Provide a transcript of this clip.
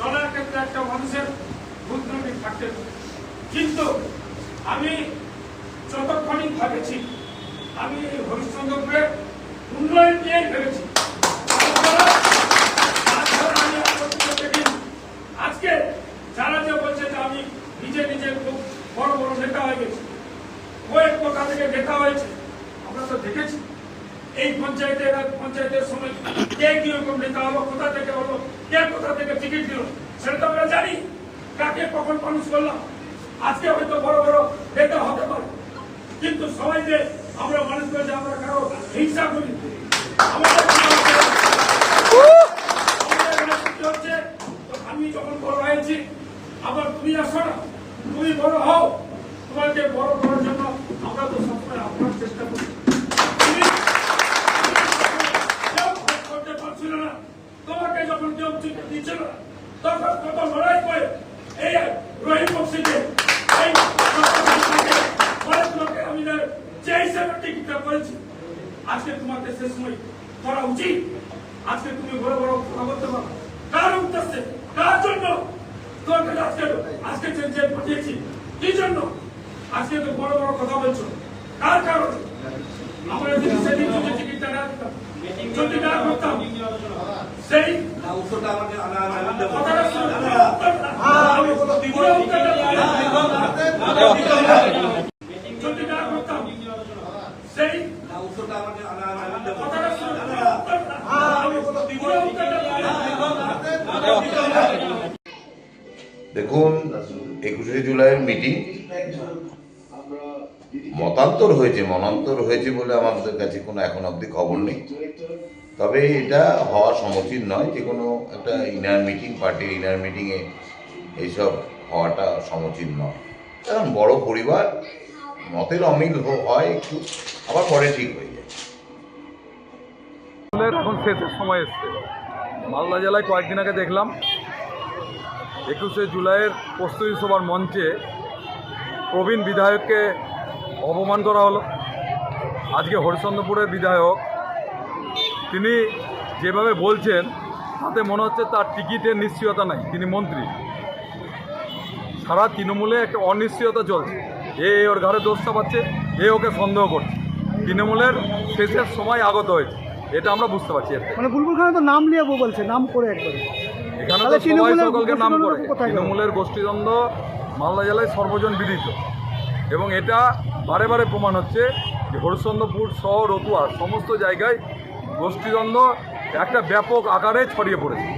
চলার ক্ষেত্রে একটা মানুষের বুদ্ধিমতি থাকতে কিন্তু আমি যতক্ষণই ভাবেছি, আমি এই হরিশ্চন্দ্রপুরের উন্নয়ন নিয়ে ভেবেছি। আজকে যারা যে বলছে যে আমি নিজে নিজে খুব বড় বড় নেতা হয়ে গেছি, কয়েক কোথা থেকে নেতা হয়েছে, আমরা তো দেখেছি এই পঞ্চায়েতের পঞ্চায়েতের সময় কে কীরকম নেতা হলো, কোথা থেকে হলো কে কোথা থেকে টিকিট দিল, সেটা তো আমরা জানি। কাকে কখন মানুষ করলাম? আজকে হয়তো বড় বড় নেতা হতে পারে। কিন্তু সবাই যে আমরা মানুষ যে আমরা কারও হিংসা করি আমাদের আমি যখন বড় হয়েছি আবার তুমি আসো না, তুমি বড় হও। তোমাকে বড় করার জন্য আমরা তো সবসময় আপনার চেষ্টা করি। যখন কেউ না। তখন কত লড়াই করে এই রহিম বক্সিকে এই না যে হিসেবে টিকিটটা করেছি। আজকে তোমাকে সে সময় করা উচিত। আজকে তুমি বড় বড় কথা বলতে পারো। কার উদ্দেশ্যে? কার জন্য? তোমাকে আজকে আজকে যে যে পাঠিয়েছি, কি জন্য? আজকে তো বড় বড় কথা বলছো। কার কারণে? আমরা যদি সেদিন যদি টিকিটটা না দিতাম, যদি না করতাম, সেই উত্তরটা আমাকে সেই উত্তরটা আমাকে দেখুন একুশে জুলাইয়ের মিটিং মতান্তর হয়েছে মনান্তর হয়েছে বলে আমাদের কাছে কোনো এখন অবধি খবর নেই তবে এটা হওয়া সমুচিত নয়, যে কোনো একটা ইনার মিটিং পার্টির ইনার মিটিংয়ে এইসব হওয়াটা সমুচিত নয়। কারণ বড় পরিবার, মতের অমিল হয় একটু, আবার পরে ঠিক হয়ে যায়। এখন শেষের সময় এসছে। মালদা জেলায় কয়েকদিন আগে দেখলাম, একুশে জুলাইয়ের প্রস্তুতি সভার মঞ্চে প্রবীণ বিধায়ককে অপমান করা হলো। আজকে হরিশ্চন্দ্রপুরের বিধায়ক তিনি যেভাবে বলছেন তাতে মনে হচ্ছে তার টিকিটের নিশ্চয়তা নাই। তিনি মন্ত্রী। সারা তৃণমূলে একটা অনিশ্চয়তা চলছে। এ ওর ঘরে দোষ চাপাচ্ছে এ ওকে সন্দেহ করছে। তৃণমূলের শেষের সময় আগত হয়েছে। এটা আমরা বুঝতে পারছি। মানে বুলবুল খান তো নাম নিয়ে বলছে নাম করে একবারে। এখানে তো সবাই তৃণমূলের সকলকে নাম করে। গোষ্ঠীদ্বন্দ্ব তৃণমূলের গোষ্ঠীদ্বন্দ্ব মালদা জেলায় সর্বজন বিদিত। এবং এটা বারে বারে প্রমাণ হচ্ছে যে হরিশ্চন্দ্রপুর শহর রতুয়া সমস্ত জায়গায় গোষ্ঠীদ্বন্দ্ব একটা ব্যাপক আকারে ছড়িয়ে পড়েছে।